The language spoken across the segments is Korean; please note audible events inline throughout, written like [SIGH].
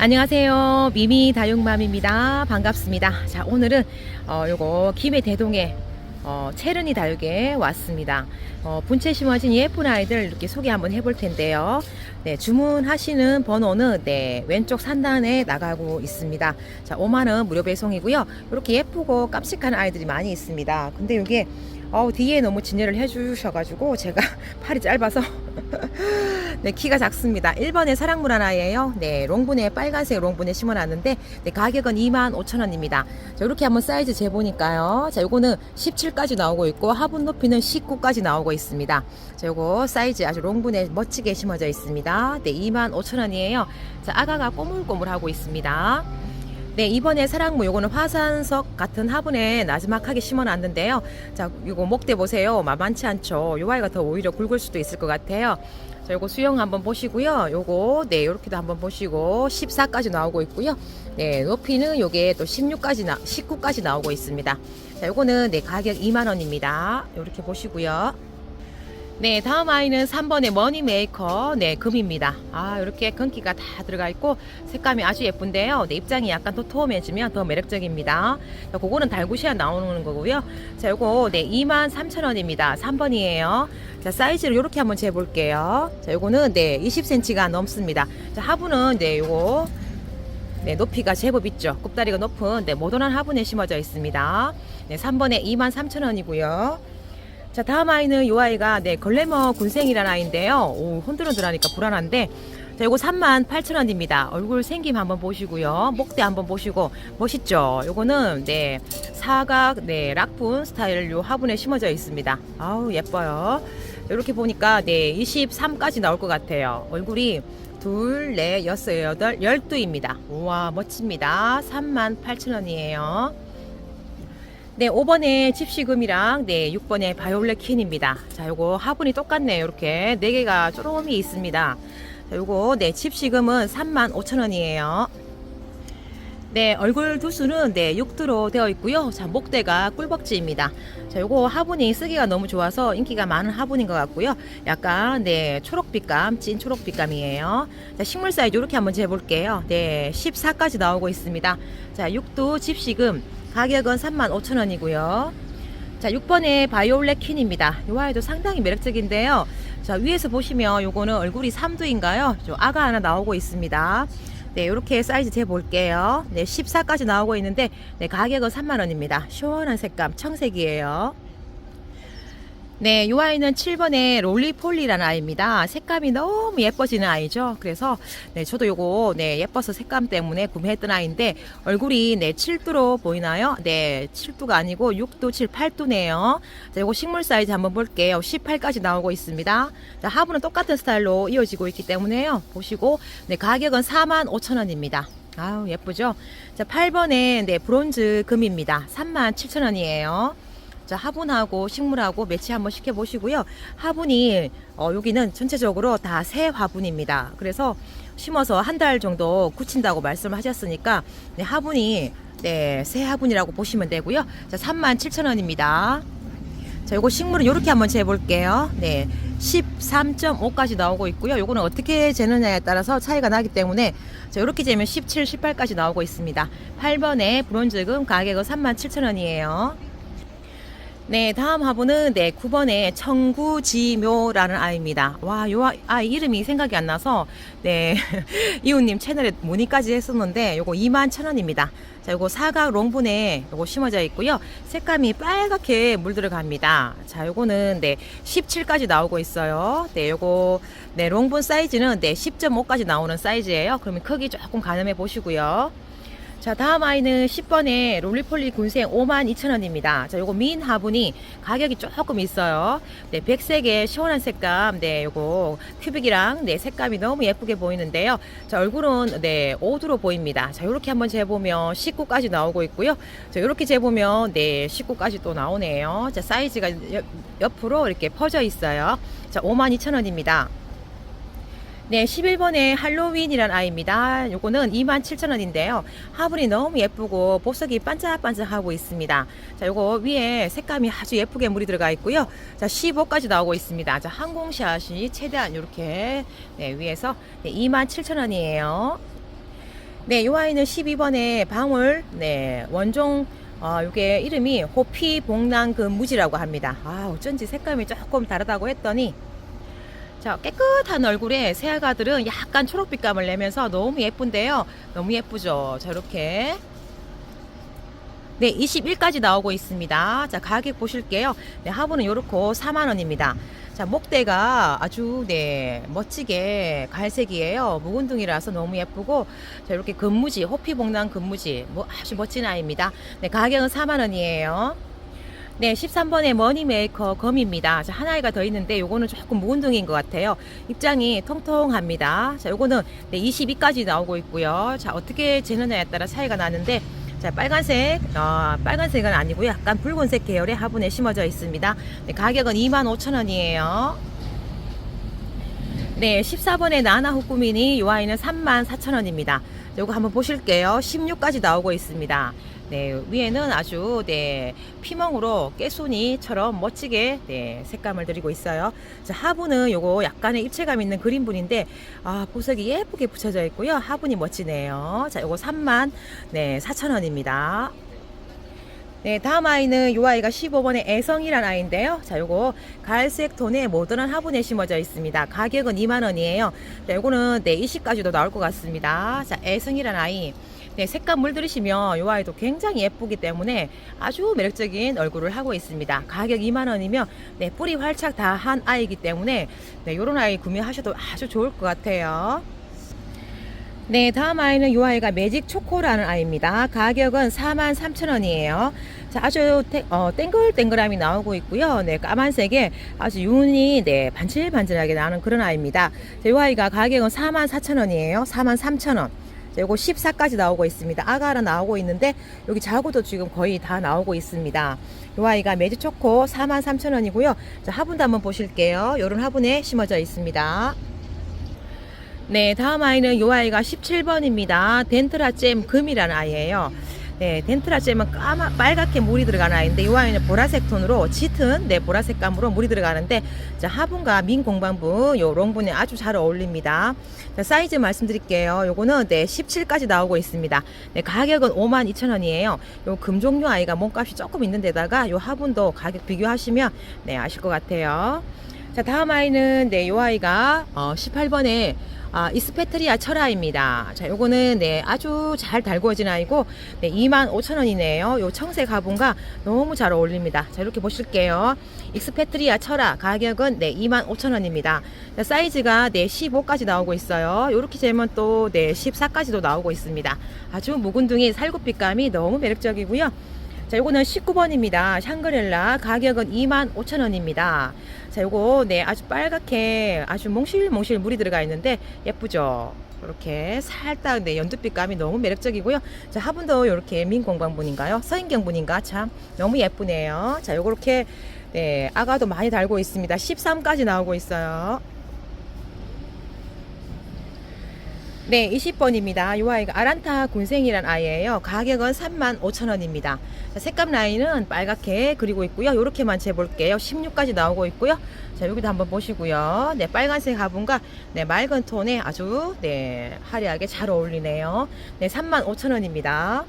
안녕하세요. 미미 다육맘입니다. 반갑습니다. 자, 오늘은 어, 요거 김해 대동에 어, 체르니 다육에 왔습니다. 어, 분체 심어진 예쁜 아이들 이렇게 소개 한번 해볼 텐데요. 네, 주문하시는 번호는 네, 왼쪽 상단에 나가고 있습니다. 자, 5만원 무료 배송이고요. 이렇게 예쁘고 깜찍한 아이들이 많이 있습니다. 근데 이게 어, 뒤에 너무 진열을 해주셔가지고 제가 [LAUGHS] 팔이 짧아서 [LAUGHS] 네, 키가 작습니다. 1번의 사랑무라나예요. 네, 롱분에 빨간색 롱분에 심어놨는데 네, 가격은 25,000원입니다. 자, 이렇게 한번 사이즈 재보니까요. 자, 요거는 17까지 나오고 있고 화분 높이는 19까지 나오고 있습니다. 자, 요거 사이즈 아주 롱분에 멋지게 심어져 있습니다. 네, 25,000원이에요. 자, 아가가 꼬물꼬물하고 있습니다. 네, 이번에 사랑무 요거는 화산석 같은 화분에 나지막하게 심어놨는데요. 자, 이거 목대 보세요. 만만치 않죠. 요 아이가 더 오히려 굵을 수도 있을 것 같아요. 자, 요거 수영 한번 보시고요. 요거, 네, 요렇게도 한번 보시고, 14까지 나오고 있고요. 네, 높이는 요게 또 16까지 나, 19까지 나오고 있습니다. 자, 요거는 네, 가격 2만 원입니다. 요렇게 보시고요. 네, 다음 아이는 3번의 머니 메이커, 네, 금입니다. 아, 이렇게 금기가 다 들어가 있고, 색감이 아주 예쁜데요. 네, 입장이 약간 도톰해지면 더 매력적입니다. 자, 그거는 달구시아 나오는 거고요. 자, 요거, 네, 23,000원입니다. 3번이에요. 자, 사이즈를 이렇게 한번 재볼게요. 자, 요거는, 네, 20cm가 넘습니다. 자, 하부는, 네, 요거, 네, 높이가 제법 있죠. 굽다리가 높은, 네, 모던한 화분에 심어져 있습니다. 네, 3번에 23,000원이고요. 자 다음 아이는 이 아이가 네 걸레머 군생이라는 아이인데요. 오 흔들흔들하니까 불안한데. 자 요거 38,000원입니다. 얼굴 생김 한번 보시고요. 목대 한번 보시고. 멋있죠? 요거는 네 사각 네 락분 스타일 요 화분에 심어져 있습니다. 아우 예뻐요. 이렇게 보니까 네 23까지 나올 것 같아요. 얼굴이 둘, 넷, 여섯, 여덟, 열두입니다. 우와, 멋집니다. 38,000원이에요. 네, 5번에 집시금이랑 네, 6번에 바이올렛 킨입니다. 자, 요거 화분이 똑같네요. 이렇게 네 개가 쪼롬이 있습니다. 자, 요거 네, 집시금은 35,000원이에요. 네, 얼굴 두수는 네, 6두로 되어 있고요. 자, 목대가 꿀벅지입니다. 자, 요거 화분이 쓰기가 너무 좋아서 인기가 많은 화분인 것 같고요. 약간 네, 초록빛감, 찐 초록빛감이에요. 자, 식물 사이즈 이렇게 한번 재볼게요. 네, 14까지 나오고 있습니다. 자, 6두 집시금 가격은 35,000원이고요. 자, 6번에 바이올렛 퀸입니다. 이 아이도 상당히 매력적인데요. 자, 위에서 보시면 요거는 얼굴이 3두인가요? 저 아가 하나 나오고 있습니다. 네, 이렇게 사이즈 재볼게요. 네, 14까지 나오고 있는데, 네, 가격은 3만원입니다. 시원한 색감, 청색이에요. 네, 이 아이는 7번의 롤리폴리라는 아이입니다. 색감이 너무 예뻐지는 아이죠. 그래서 네, 저도 요거 네, 예뻐서 색감 때문에 구매했던 아이인데 얼굴이 네, 7두로 보이나요? 네, 7두가 아니고 6두, 7, 8두네요. 자, 요거 식물 사이즈 한번 볼게요. 18까지 나오고 있습니다. 자, 하부는 똑같은 스타일로 이어지고 있기 때문에요. 보시고 네, 가격은 45,000원입니다. 아우, 예쁘죠? 자, 8번에 네, 브론즈 금입니다. 37,000원이에요. 자, 화분하고 식물하고 매치 한번 시켜 보시고요. 화분이 어, 여기는 전체적으로 다 새 화분입니다. 그래서 심어서 한 달 정도 굳힌다고 말씀하셨으니까 네, 화분이 네, 새 화분이라고 보시면 되고요. 자, 37,000원입니다. 자, 요거 식물은 이렇게 한번 재볼게요. 네. 13.5까지 나오고 있고요. 요거는 어떻게 재느냐에 따라서 차이가 나기 때문에 자, 이렇게 재면 17, 18까지 나오고 있습니다. 8번에 브론즈금 가격은 37,000원이에요. 네, 다음 화분은 네, 9번에 청구지묘라는 아이입니다. 와, 요 아이 이름이 생각이 안 나서 네, [LAUGHS] 이웃님 채널에 문의까지 했었는데 요거 2만 천 원입니다. 자, 요거 사각 롱분에 요거 심어져 있고요. 색감이 빨갛게 물들어갑니다. 자, 요거는 네, 17까지 나오고 있어요. 네, 요거 네, 롱분 사이즈는 네, 10.5까지 나오는 사이즈예요. 그러면 크기 조금 가늠해 보시고요. 자 다음 아이는 10번에 롤리폴리 군생 52,000원입니다. 자 요거 민 화분이 가격이 조금 있어요. 네 백색의 시원한 색감. 네 요거 큐빅이랑 네 색감이 너무 예쁘게 보이는데요. 자 얼굴은 네 5두로 보입니다. 자 요렇게 한번 재보면 19까지 나오고 있고요. 자 요렇게 재보면 네 19까지 또 나오네요. 자 사이즈가 옆, 옆으로 이렇게 퍼져 있어요. 자 52,000원입니다 네, 11번에 할로윈이란 아이입니다. 요거는 27,000원인데요. 화분이 너무 예쁘고 보석이 반짝반짝하고 있습니다. 자, 요거 위에 색감이 아주 예쁘게 물이 들어가 있고요. 자, 15까지 나오고 있습니다. 자, 항공샷이 최대한 이렇게 네, 위에서 네, 27,000원이에요. 네, 이 아이는 12번에 방울, 네, 원종, 어, 요게 이름이 호피 그 무지라고 합니다. 아, 어쩐지 색감이 조금 다르다고 했더니, 자, 깨끗한 얼굴에 새아가들은 약간 초록빛감을 내면서 너무 예쁜데요. 너무 예쁘죠? 자, 이렇게. 네, 21까지 나오고 있습니다. 자, 가격 보실게요. 네, 하부는 요렇고 4만원입니다. 자, 목대가 아주, 네, 멋지게 갈색이에요. 묵은둥이라서 너무 예쁘고, 자, 이렇게 근무지, 호피봉랑 근무지, 뭐 아주 멋진 아이입니다. 네, 가격은 4만원이에요. 네, 13번의 머니 메이커 검입니다. 자, 하나가 더 있는데 요거는 조금 묵은둥인 것 같아요. 입장이 통통합니다. 자, 요거는 네, 22까지 나오고 있고요. 자, 어떻게 재느냐에 따라 차이가 나는데 자, 빨간색, 어, 빨간색은 아니고요. 약간 붉은색 계열의 화분에 심어져 있습니다. 네, 가격은 25,000원이에요. 네, 14번의 나나 후꾸미니 이 아이는 34,000원입니다. 요거 한번 보실게요. 16까지 나오고 있습니다. 네, 위에는 아주 네, 피멍으로 깨소니처럼 멋지게 네, 색감을 들이고 있어요. 자, 하부는 요거 약간의 입체감 있는 그린분인데 아, 보석이 예쁘게 붙여져 있고요. 하분이 멋지네요. 자, 요거 3만 네, 4천원입니다. 네, 다음 아이는 요 아이가 15번의 애성이란 아이인데요. 자, 요거 갈색 톤의 모던한 화분에 심어져 있습니다. 가격은 2만 원이에요. 자, 요거는 네, 20까지도 나올 것 같습니다. 자, 애성이란 아이. 네, 색감 물들이시면 요 아이도 굉장히 예쁘기 때문에 아주 매력적인 얼굴을 하고 있습니다. 가격 2만원이면 네, 뿌리 활착 다한 아이이기 때문에 네, 요런 아이 구매하셔도 아주 좋을 것 같아요. 네, 다음 아이는 이 아이가 매직 초코라는 아이입니다. 가격은 43,000원이에요. 자, 아주 태, 어, 땡글땡글함이 나오고 있고요. 네, 까만색에 아주 윤이 네, 반질반질하게 나는 그런 아이입니다. 자, 이 아이가 가격은 44,000원이에요. 43,000원. 자, 요거 14까지 나오고 있습니다. 아가라 나오고 있는데 여기 자구도 지금 거의 다 나오고 있습니다. 이 아이가 매직 초코 43,000원이고요. 자, 화분도 한번 보실게요. 요런 화분에 심어져 있습니다. 네, 다음 아이는 요 아이가 17번입니다. 덴트라 잼 금이라는 아이예요. 네, 덴트라 잼은 까마 빨갛게 물이 들어가는 아이인데 이 아이는 보라색 톤으로 짙은 네 보라색 감으로 물이 들어가는데 자 하분과 민 공방분 요 롱분에 아주 잘 어울립니다. 자 사이즈 말씀드릴게요. 요거는 네 17까지 나오고 있습니다. 네 가격은 5만 2천 원이에요. 요 금종류 아이가 몸값이 조금 있는데다가 요 화분도 가격 비교하시면 네 아실 것 같아요. 자 다음 아이는 네 요 아이가 어, 18번에 아, 이스페트리아 철화입니다. 자, 요거는 네, 아주 잘 달구어진 아이고 네, 25,000원이네요. 요 청색 화분과 너무 잘 어울립니다. 자, 이렇게 보실게요. 익스페트리아 철화 가격은 네, 25,000원입니다. 자, 사이즈가 네, 15까지 나오고 있어요. 요렇게 재면 또 네, 14까지도 나오고 있습니다. 아주 묵은둥이 살구빛감이 너무 매력적이고요. 자, 요거는 19번입니다. 샹그렐라 가격은 25,000원입니다. 자, 요거 네, 아주 빨갛게 아주 몽실몽실 물이 들어가 있는데 예쁘죠? 이렇게 살짝 네, 연두빛 감이 너무 매력적이고요. 자, 화분도 이렇게 민공방분인가요? 서인경분인가? 참 너무 예쁘네요. 자, 요렇게 네, 아가도 많이 달고 있습니다. 13까지 나오고 있어요. 네, 20번입니다. 이 아이가 아란타 군생이란 아이예요. 가격은 35,000원입니다. 색감 라인은 빨갛게 그리고 있고요. 이렇게만 재볼게요. 16까지 나오고 있고요. 자, 여기도 한번 보시고요. 네, 빨간색 화분과 네, 맑은 톤에 아주 네, 화려하게 잘 어울리네요. 네, 35,000원입니다.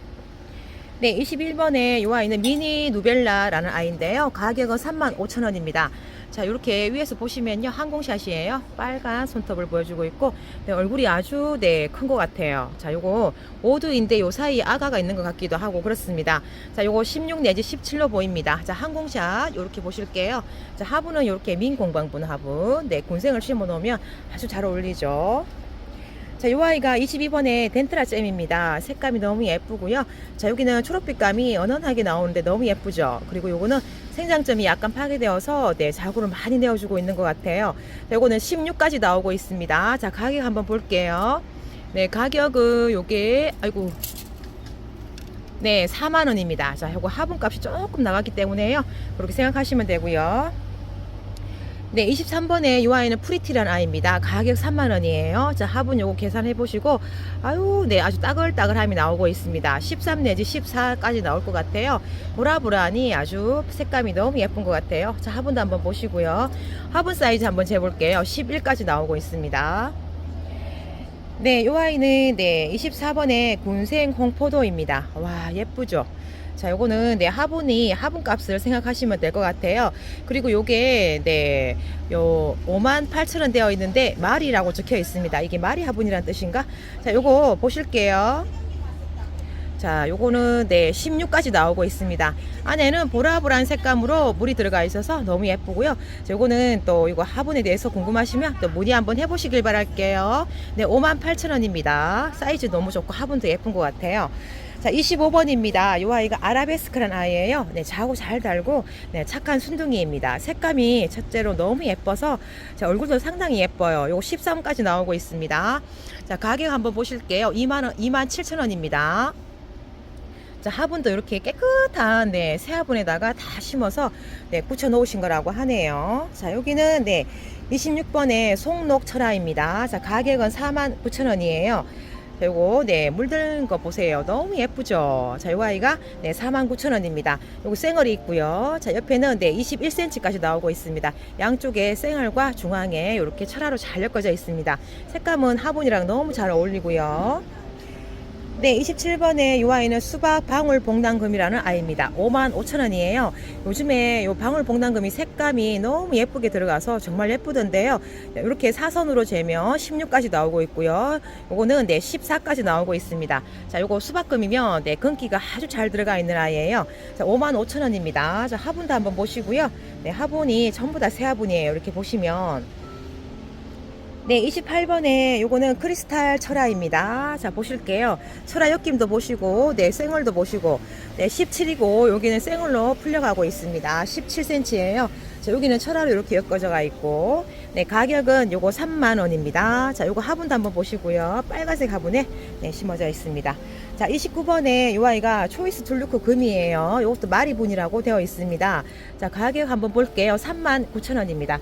네, 21번에 이 아이는 미니 누벨라라는 아이인데요. 가격은 35,000원입니다. 자, 이렇게 위에서 보시면요. 항공샷이에요. 빨간 손톱을 보여주고 있고, 네, 얼굴이 아주, 네, 큰 것 같아요. 자, 요거 5두인데 요 사이에 아가가 있는 것 같기도 하고 그렇습니다. 자, 요거 16 내지 17로 보입니다. 자, 항공샷 요렇게 보실게요. 자, 하부는 요렇게 민공방분 하부. 네, 군생을 심어 놓으면 아주 잘 어울리죠. 자, 요 아이가 22번에 덴트라 잼입니다. 색감이 너무 예쁘고요. 자, 여기는 초록빛감이 연연하게 나오는데 너무 예쁘죠. 그리고 요거는 생장점이 약간 파괴되어서 네, 자구를 많이 내어주고 있는 것 같아요. 자, 요거는 16까지 나오고 있습니다. 자, 가격 한번 볼게요. 네, 가격은 요게 아이고 네, 4만 원입니다. 자, 요거 화분 값이 조금 나갔기 때문에요. 그렇게 생각하시면 되고요. 네, 23번에 이 아이는 프리티라는 아이입니다. 가격 3만원이에요. 자, 화분 요거 계산해 보시고, 아유, 네, 아주 따글따글함이 나오고 있습니다. 13 내지 14까지 나올 것 같아요. 보라보라니 아주 색감이 너무 예쁜 것 같아요. 자, 화분도 한번 보시고요. 화분 사이즈 한번 재볼게요. 11까지 나오고 있습니다. 네, 이 아이는 네, 24번의 군생 홍포도입니다. 와, 예쁘죠? 자, 요거는 네, 화분이 화분 값을 생각하시면 될 것 같아요. 그리고 요게 네, 요 5만 8천 원 되어 있는데 말이라고 적혀 있습니다. 이게 말이 화분이란 뜻인가? 자, 요거 보실게요. 자, 요거는 네, 16까지 나오고 있습니다. 안에는 보라보라한 색감으로 물이 들어가 있어서 너무 예쁘고요. 자, 요거는 또 이거 화분에 대해서 궁금하시면 또 문의 한번 해보시길 바랄게요. 네, 58,000원입니다. 사이즈 너무 좋고 화분도 예쁜 것 같아요. 자, 25번입니다. 이 아이가 아라베스크란 아이예요. 네, 자고 잘 달고 네, 착한 순둥이입니다. 색감이 첫째로 너무 예뻐서 자, 얼굴도 상당히 예뻐요. 요거 13까지 나오고 있습니다. 자, 가격 한번 보실게요. 2만 원, 2만 7천 원입니다. 자, 화분도 이렇게 깨끗한 네, 새 화분에다가 다 심어서 네, 붙여 놓으신 거라고 하네요. 자, 여기는 네, 26번의 송록철화입니다. 자, 가격은 4만 9천 원이에요. 자, 요거 네, 물든 거 보세요. 너무 예쁘죠? 자, 요 아이가 네, 4만 9천 원입니다. 요거 쌩얼이 있고요. 자, 옆에는 네, 21cm까지 나오고 있습니다. 양쪽에 쌩얼과 중앙에 이렇게 철화로 잘 엮어져 있습니다. 색감은 화분이랑 너무 잘 어울리고요. 네, 27번에 이 아이는 수박 방울 봉당금이라는 아이입니다. 5만 5천 원이에요. 요즘에 요 방울 봉당금이 색감이 너무 예쁘게 들어가서 정말 예쁘던데요. 이렇게 사선으로 재면 16까지 나오고 있고요. 요거는 네, 14까지 나오고 있습니다. 자, 요거 수박금이면 네, 금기가 아주 잘 들어가 있는 아이예요. 자, 5만 5천 원입니다. 자, 화분도 한번 보시고요. 네, 화분이 전부 다 새 화분이에요. 이렇게 보시면 네, 28번에 요거는 크리스탈 철화입니다. 자, 보실게요. 철화 엮임도 보시고, 네, 생얼도 보시고, 네, 17이고, 여기는 생얼로 풀려가고 있습니다. 17cm예요. 자, 여기는 철화로 이렇게 엮어져가 있고, 네, 가격은 요거 3만원입니다. 자, 요거 화분도 한번 보시고요. 빨간색 화분에, 네, 심어져 있습니다. 자, 29번에 요 아이가 초이스 툴루크 금이에요. 요것도 마리분이라고 되어 있습니다. 자, 가격 한번 볼게요. 3만 9천원입니다.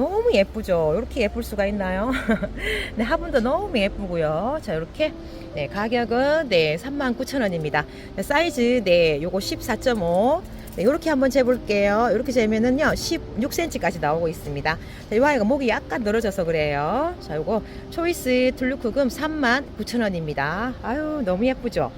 너무 예쁘죠? 이렇게 예쁠 수가 있나요? [LAUGHS] 네, 화분도 너무 예쁘고요. 자, 이렇게 네, 가격은 네, 39,000원입니다. 네, 사이즈 네, 요거 14.5. 네, 이렇게 한번 재볼게요. 이렇게 재면은요, 16cm까지 나오고 있습니다. 자, 이 아이가 목이 약간 늘어져서 그래요. 자, 요거 초이스 툴루크금 39,000원입니다. 아유, 너무 예쁘죠?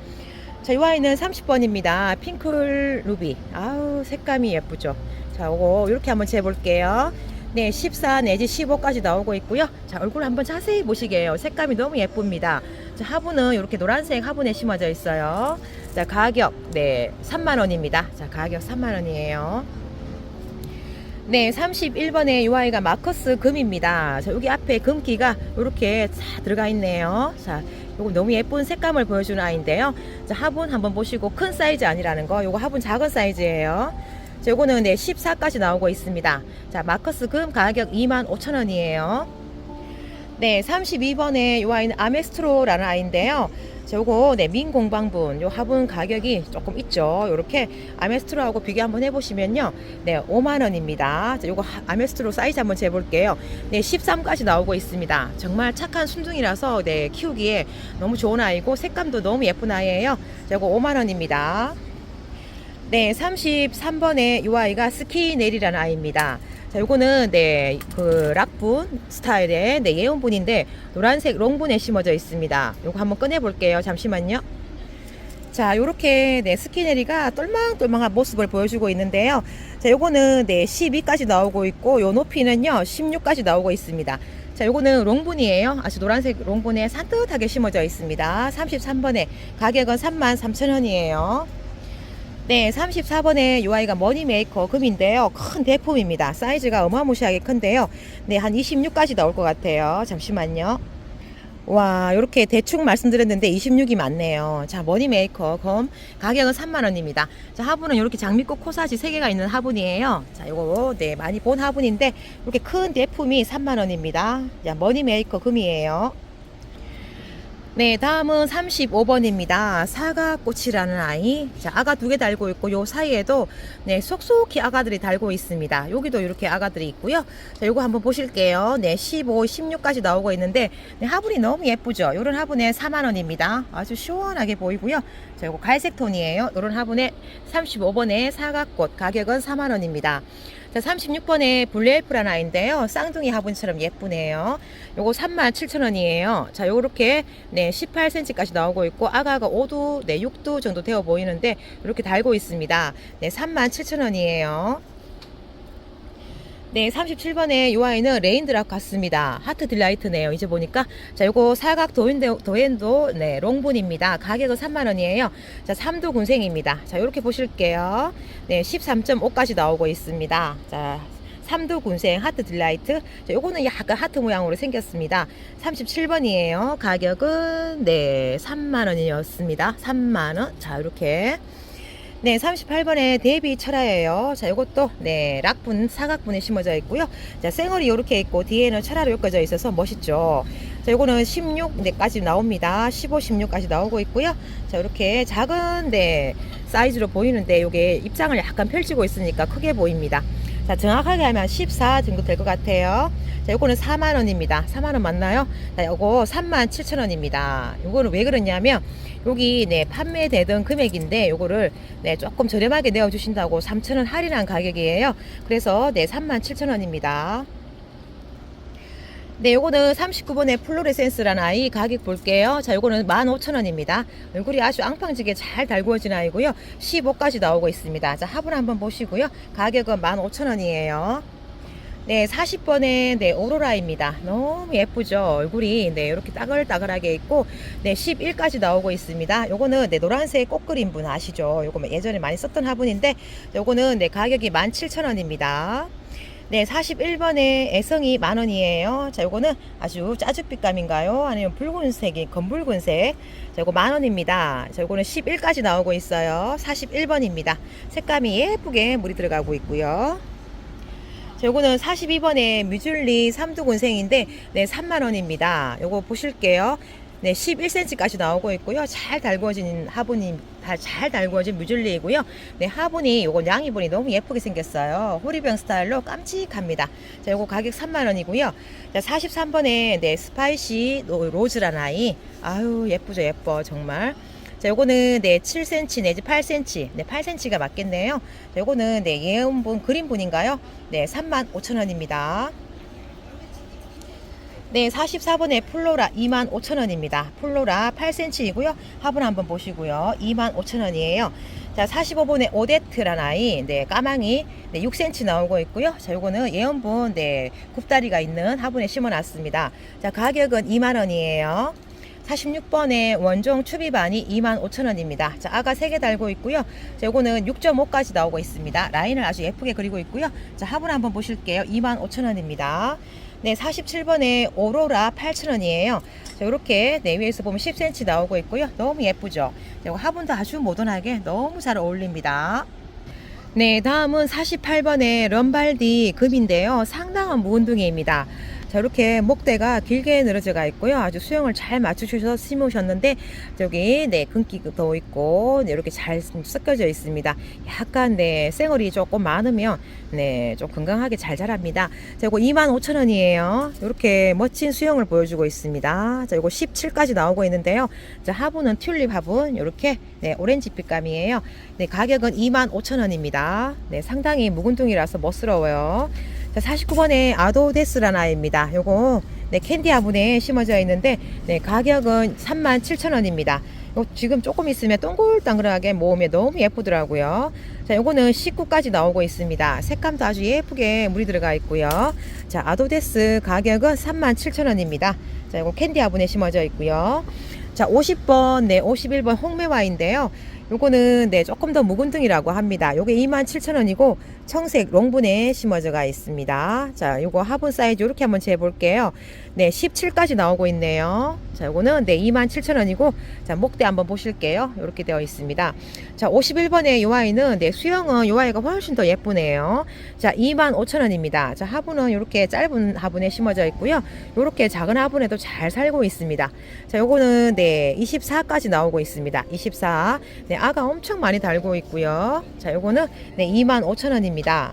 자, 이 아이는 30번입니다. 핑클 루비. 아우, 색감이 예쁘죠? 자, 요거 이렇게 한번 재볼게요. 네, 14 내지 15까지 나오고 있고요. 자, 얼굴 한번 자세히 보시게요. 색감이 너무 예쁩니다. 자, 화분은 이렇게 노란색 화분에 심어져 있어요. 자, 가격 네, 3만 원입니다. 자, 가격 3만 원이에요. 네, 31번에 이 아이가 마커스 금입니다. 자, 여기 앞에 금기가 이렇게 다 들어가 있네요. 자, 요거 너무 예쁜 색감을 보여주는 아이인데요. 자, 화분 한번 보시고 큰 사이즈 아니라는 거. 요거 화분 작은 사이즈예요. 자, 요거는 네, 14까지 나오고 있습니다. 자, 마커스 금 가격 25,000원이에요. 네, 32번에 이 아이는 아메스트로라는 아이인데요. 자, 요거 네, 민공방분 요 화분 가격이 조금 있죠. 요렇게 아메스트로하고 비교 한번 해보시면요. 네, 5만 원입니다. 자, 요거 하- 아메스트로 사이즈 한번 재볼게요. 네, 13까지 나오고 있습니다. 정말 착한 순둥이라서 네, 키우기에 너무 좋은 아이고 색감도 너무 예쁜 아이예요. 자, 요거 5만 원입니다. 네, 33번에 이 아이가 스키넬이라는 아이입니다. 자, 요거는 네, 그 락분 스타일의 네, 예온분인데 노란색 롱분에 심어져 있습니다. 요거 한번 꺼내 볼게요. 잠시만요. 자, 요렇게 네, 스키넬이가 똘망똘망한 모습을 보여주고 있는데요. 자, 요거는 네, 12까지 나오고 있고 요 높이는요, 16까지 나오고 있습니다. 자, 요거는 롱분이에요. 아주 노란색 롱분에 산뜻하게 심어져 있습니다. 33번에 가격은 33,000원이에요. 네, 34번에 이 아이가 머니 메이커 금인데요. 큰 대품입니다. 사이즈가 어마무시하게 큰데요. 네, 한 26까지 나올 것 같아요. 잠시만요. 와, 이렇게 대충 말씀드렸는데 26이 맞네요. 자, 머니 메이커 검 가격은 3만 원입니다. 자, 화분은 이렇게 장미꽃 코사지 3개가 있는 화분이에요. 자, 요거 네, 많이 본 화분인데 이렇게 큰 대품이 3만 원입니다. 자, 머니 메이커 금이에요. 네, 다음은 35번입니다. 사과꽃이라는 아이. 자, 아가 두 개 달고 있고, 요 사이에도, 네, 속속히 아가들이 달고 있습니다. 여기도 이렇게 아가들이 있고요. 자, 요거 한번 보실게요. 네, 15, 16까지 나오고 있는데, 네, 화분이 너무 예쁘죠? 요런 화분에 4만원입니다. 아주 시원하게 보이고요. 자, 요거 갈색 톤이에요. 요런 화분에 35번에 사과꽃 가격은 4만원입니다. 자, 36번에 블레프란 아이인데요. 쌍둥이 화분처럼 예쁘네요. 요거 37,000원이에요. 자, 요렇게 네, 18cm까지 나오고 있고 아가가 5도, 네, 6도 정도 되어 보이는데 이렇게 달고 있습니다. 네, 37,000원이에요. 네, 37번에 이 아이는 레인드랍 같습니다. 하트 딜라이트네요. 이제 보니까. 자, 요거 사각 도엔도, 도엔도, 네, 롱분입니다. 가격은 3만원이에요. 자, 3도 군생입니다. 자, 요렇게 보실게요. 네, 13.5까지 나오고 있습니다. 자, 3도 군생 하트 딜라이트. 자, 요거는 약간 하트 모양으로 생겼습니다. 37번이에요. 가격은, 네, 3만원이었습니다. 3만원. 자, 이렇게. 네, 38번에 대비 철화예요. 자, 이것도 네, 락분 사각분에 심어져 있고요. 자, 생얼이 이렇게 있고 뒤에는 철화로 엮어져 있어서 멋있죠. 자, 요거는 16까지 나옵니다. 15, 16까지 나오고 있고요. 자, 이렇게 작은 네, 사이즈로 보이는데 요게 입장을 약간 펼치고 있으니까 크게 보입니다. 자, 정확하게 하면 14 정도 될 것 같아요. 자, 요거는 4만 원입니다. 4만 원 맞나요? 자, 요거 3만 7천 원입니다. 요거는 왜 그러냐면 여기 네 판매되던 금액인데 요거를 네 조금 저렴하게 내어 주신다고 3,000원 할인한 가격이에요. 그래서 네 37,000원입니다. 네, 요거는 39번의 플로레센스라는 아이 가격 볼게요. 자, 요거는 15,000원입니다. 얼굴이 아주 앙팡지게 잘 달구어진 아이고요. 15까지 나오고 있습니다. 자, 합을 한번 보시고요. 가격은 15,000원이에요. 네, 40번의 네, 오로라입니다. 너무 예쁘죠? 얼굴이 네, 이렇게 따글따글하게 있고 네, 11까지 나오고 있습니다. 요거는 네, 노란색 꽃 그린 분 아시죠? 요거 예전에 많이 썼던 화분인데 요거는 네, 가격이 17,000원입니다. 네, 41번에 애성이 만 원이에요. 자, 요거는 아주 짜죽빛감인가요? 아니면 붉은색이 검붉은색. 자, 요거 만 원입니다. 자, 요거는 11까지 나오고 있어요. 41번입니다. 색감이 예쁘게 물이 들어가고 있고요. 자, 요거는 42번에 뮤즐리 3두 군생인데 네, 3만 원입니다. 요거 보실게요. 네, 11cm까지 나오고 있고요. 잘 달구어진 화분이 다 잘 달구어진 뮤즐리이고요. 네, 화분이 요거 양이분이 너무 예쁘게 생겼어요. 호리병 스타일로 깜찍합니다. 자, 요거 가격 3만 원이고요. 자, 43번에 네, 스파이시 로- 로즈란 아이. 아유, 예쁘죠, 예뻐 정말. 자, 요거는 네 7cm 내지 8cm, 네 8cm가 맞겠네요. 자, 요거는 네 예온분 그린분인가요? 네 35,000원입니다. 네 44번에 플로라 25,000원입니다. 플로라 8cm이고요. 화분 한번 보시고요. 25,000원이에요. 자 45번에 오데트란 아이, 네 까망이 네 6cm 나오고 있고요. 자 요거는 예온분 네 굽다리가 있는 화분에 심어 놨습니다. 자 가격은 2만 원이에요. 46번에 원종 추비반이 25,000원입니다. 자, 아가 3개 달고 있고요. 자, 요거는 6.5까지 나오고 있습니다. 라인을 아주 예쁘게 그리고 있고요. 자, 화분 한번 보실게요. 25,000원입니다. 네, 47번에 오로라 8,000원이에요. 자, 요렇게 네, 위에서 보면 10cm 나오고 있고요. 너무 예쁘죠? 자, 요거 화분도 아주 모던하게 너무 잘 어울립니다. 네, 다음은 48번의 럼발디 금인데요. 상당한 무운둥이입니다. 자, 이렇게 목대가 길게 늘어져가 있고요. 아주 수영을 잘 맞추셔서 심으셨는데, 저기, 네, 근기도 있고, 네, 이렇게 잘 섞여져 있습니다. 약간, 네, 생얼이 조금 많으면, 네, 좀 건강하게 잘 자랍니다. 자, 이거 25,000원이에요. 이렇게 멋진 수영을 보여주고 있습니다. 자, 이거 17까지 나오고 있는데요. 자, 화분은 튤립 화분, 이렇게, 네, 오렌지 빛감이에요. 네, 가격은 25,000원입니다. 네, 상당히 묵은둥이라서 멋스러워요. 자, 49번에 아도데스라는 아이입니다. 요거 네, 캔디 화분에 심어져 있는데 네, 가격은 37,000원입니다. 요 지금 조금 있으면 동글동글하게 모으면 너무 예쁘더라고요. 자, 요거는 19까지 나오고 있습니다. 색감도 아주 예쁘게 물이 들어가 있고요. 자, 아도데스 가격은 37,000원입니다. 자, 요거 캔디 화분에 심어져 있고요. 자, 50번, 네, 51번 홍매화인데요. 요거는 네, 조금 더 묵은 등이라고 합니다. 요게 27,000원이고 청색 롱분에 심어져가 있습니다. 자, 요거 화분 사이즈 이렇게 한번 재 볼게요. 네, 17까지 나오고 있네요. 자, 요거는 네, 27,000원이고 자, 목대 한번 보실게요. 이렇게 되어 있습니다. 자, 51번의 요 아이는 네, 수영은 요 아이가 훨씬 더 예쁘네요. 자, 25,000원입니다. 자, 화분은 이렇게 짧은 화분에 심어져 있고요. 요렇게 작은 화분에도 잘 살고 있습니다. 자, 요거는 네, 24까지 나오고 있습니다. 24. 네, 아가 엄청 많이 달고 있고요. 자, 요거는 네, 25,000원입니다.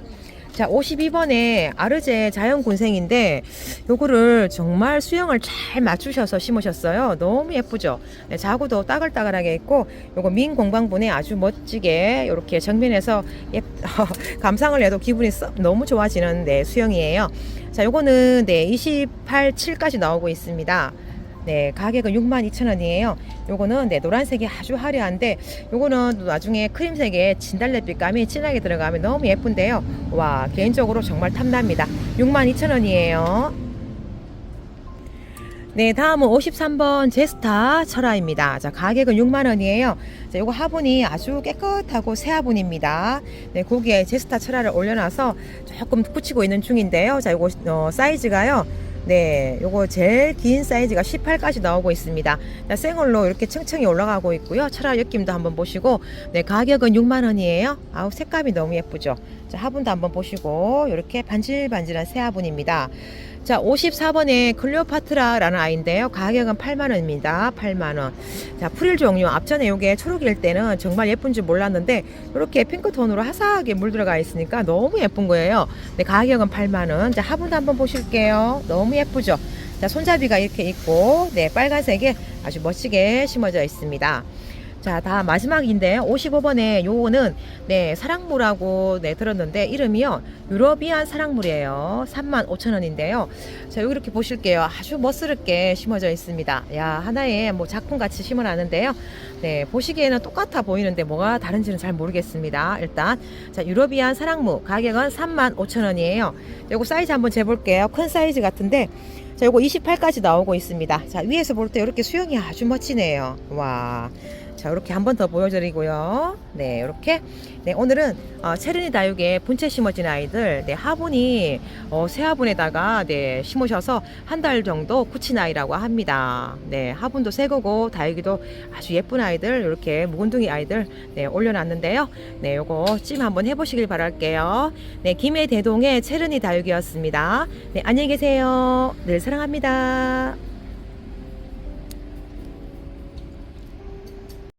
자, 자, 52번에 아르제 자연군생인데 요거를 정말 수영을 잘 맞추셔서 심으셨어요. 너무 예쁘죠? 네, 자구도 따글따글하게 있고 요거 민공방분에 아주 멋지게 이렇게 정면에서 예, [LAUGHS] 감상을 해도 기분이 썩 너무 좋아지는 네, 수영이에요. 자, 요거는 네, 28, 7까지 나오고 있습니다. 네, 가격은 62,000원이에요. 요거는 네, 노란색이 아주 화려한데 요거는 또 나중에 크림색에 진달래빛감이 진하게 들어가면 너무 예쁜데요. 와, 개인적으로 정말 탐납니다. 62,000원이에요. 네, 다음은 53번 제스타 철화입니다. 자, 가격은 6만 원이에요. 자, 요거 화분이 아주 깨끗하고 새 화분입니다. 네, 거기에 제스타 철화를 올려놔서 조금 붙이고 있는 중인데요. 자, 요거 어, 사이즈가요. 네, 요거 제일 긴 사이즈가 18까지 나오고 있습니다. 자, 생얼로 이렇게 층층이 올라가고 있고요. 철화 느낌도 한번 보시고, 네, 가격은 6만 원이에요. 아우, 색감이 너무 예쁘죠. 자, 화분도 한번 보시고, 이렇게 반질반질한 새 화분입니다. 자, 54번에 클레오파트라라는 아이인데요. 가격은 8만원입니다. 8만원. 자, 프릴 종류. 앞전에 요게 초록일 때는 정말 예쁜 줄 몰랐는데, 이렇게 핑크톤으로 화사하게 물 들어가 있으니까 너무 예쁜 거예요. 네, 가격은 8만원. 자, 화분도 한번 보실게요. 너무 예쁘죠? 자, 손잡이가 이렇게 있고, 네, 빨간색에 아주 멋지게 심어져 있습니다. 자, 다 마지막인데 55번에 요거는 네, 사랑무라고 네, 들었는데 이름이요. 유러비안 사랑물이에요. 35,000원인데요. 자, 여기 이렇게 보실게요. 아주 멋스럽게 심어져 있습니다. 야, 하나에 뭐 작품 같이 심어 놨는데요. 네, 보시기에는 똑같아 보이는데 뭐가 다른지는 잘 모르겠습니다. 일단 자, 유러비안 사랑무 가격은 35,000원이에요. 요거 사이즈 한번 재 볼게요. 큰 사이즈 같은데 자, 요거 28까지 나오고 있습니다. 자, 위에서 볼 때 이렇게 수영이 아주 멋지네요. 와. 자, 이렇게 한 번 더 보여드리고요. 네, 이렇게. 네, 오늘은 어, 체르니 다육에 분체 심어진 아이들, 네, 화분이 어, 새 화분에다가 네, 심으셔서 한 달 정도 굳힌 아이라고 합니다. 네, 화분도 새 거고 다육이도 아주 예쁜 아이들, 이렇게 묵은둥이 아이들 네, 올려놨는데요. 네, 요거 찜 한번 해보시길 바랄게요. 네, 김해 대동의 체르니 다육이었습니다. 네, 안녕히 계세요. 늘 사랑합니다.